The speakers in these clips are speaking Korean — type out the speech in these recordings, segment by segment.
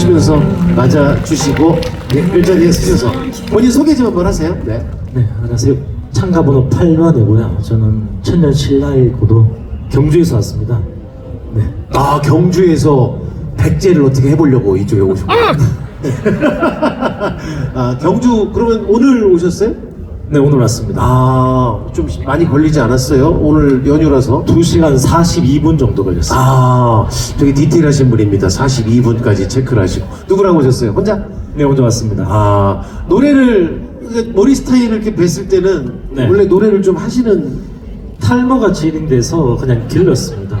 웃으시면서 맞아주시고 예, 일자리에 서셔서 본인 소개 좀 한번 하세요. 네. 네, 안녕하세요. 참가 번호 8번이고요. 저는 천년 신라의 고도 경주에서 왔습니다. 네. 아 경주에서 백제를 어떻게 해보려고 이쪽에 오신 거예요? 아 경주 그러면 오늘 오셨어요? 네, 오늘 왔습니다. 아 좀 많이 걸리지 않았어요? 오늘 연휴라서 2시간 42분 정도 걸렸어요. 아 되게 디테일하신 분입니다 42분까지 체크를 하시고 누구랑 오셨어요? 혼자? 네, 오늘 왔습니다. 아 노래를 머리 스타일을 이렇게 뵀을 때는 네. 원래 노래를 좀 하시는 탈모가 진행돼서 그냥 길렀습니다.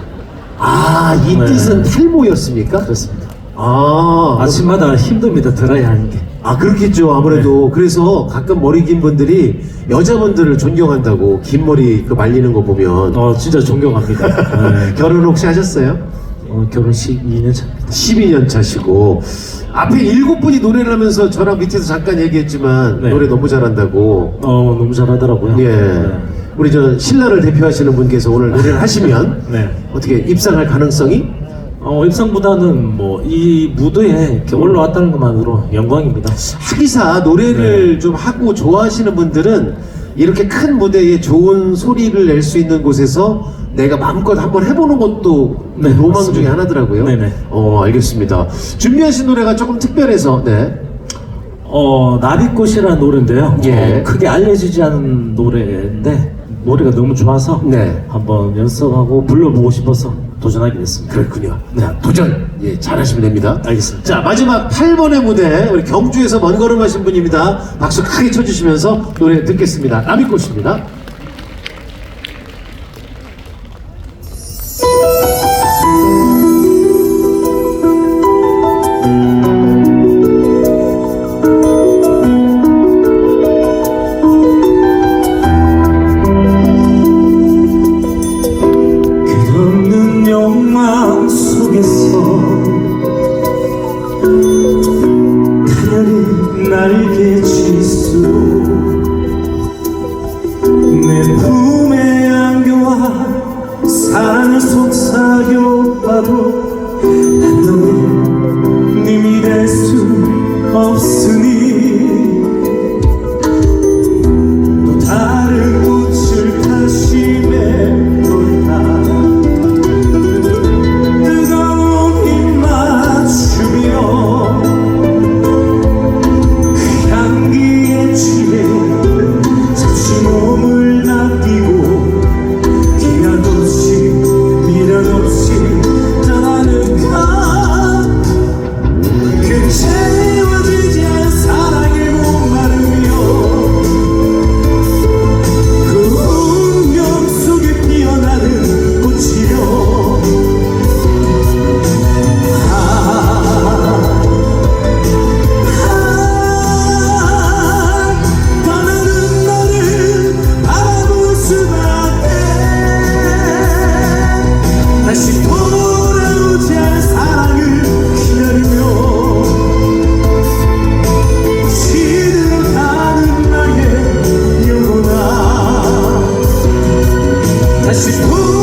아 이 네. 뜻은 탈모였습니까? 그렇습니다. 아, 아침마다 힘듭니다. 드라이 하는 게. 아 그렇겠죠 아무래도 네. 그래서 가끔 머리 긴 분들이 여자분들을 존경한다고 긴 머리 그 말리는 거 보면 어, 진짜 존경합니다. 네. 결혼 혹시 하셨어요? 어, 결혼 12년 차입니다. 12년 차시고 앞에 일곱 분이 노래를 하면서 저랑 밑에서 잠깐 얘기했지만 네. 노래 너무 잘한다고 어, 너무 잘하더라고요. 예 네. 우리 저 신라를 대표하시는 분께서 오늘 노래를 하시면 네. 어떻게 입상할 가능성이 어, 입상보다는 뭐 이 무대에 이렇게 올라왔다는 것만으로 영광입니다. 하기사 노래를 네. 좀 하고 좋아하시는 분들은 이렇게 큰 무대에 좋은 소리를 낼 수 있는 곳에서 내가 마음껏 한번 해보는 것도 네, 로망 맞습니다. 중에 하나더라고요. 네네. 어, 알겠습니다. 준비하신 노래가 조금 특별해서, 네. 어, 나비꽃이라는 노래인데요. 예. 어, 크게 알려지지 않은 노래인데 노래가 너무 좋아서 네. 한번 연습하고 불러보고 싶어서 도전하게 됐습니다. 그렇군요. 자, 도전. 예, 잘하시면 됩니다. 알겠습니다. 자, 마지막 8번의 무대, 우리 경주에서 먼 걸음 하신 분입니다. 박수 크게 쳐주시면서 노래 듣겠습니다. 나비꽃입니다. 알겠지소 내 품에 안겨와 사랑 속삭여봐도 난 너의 님이 될 수 없어. Mas se tu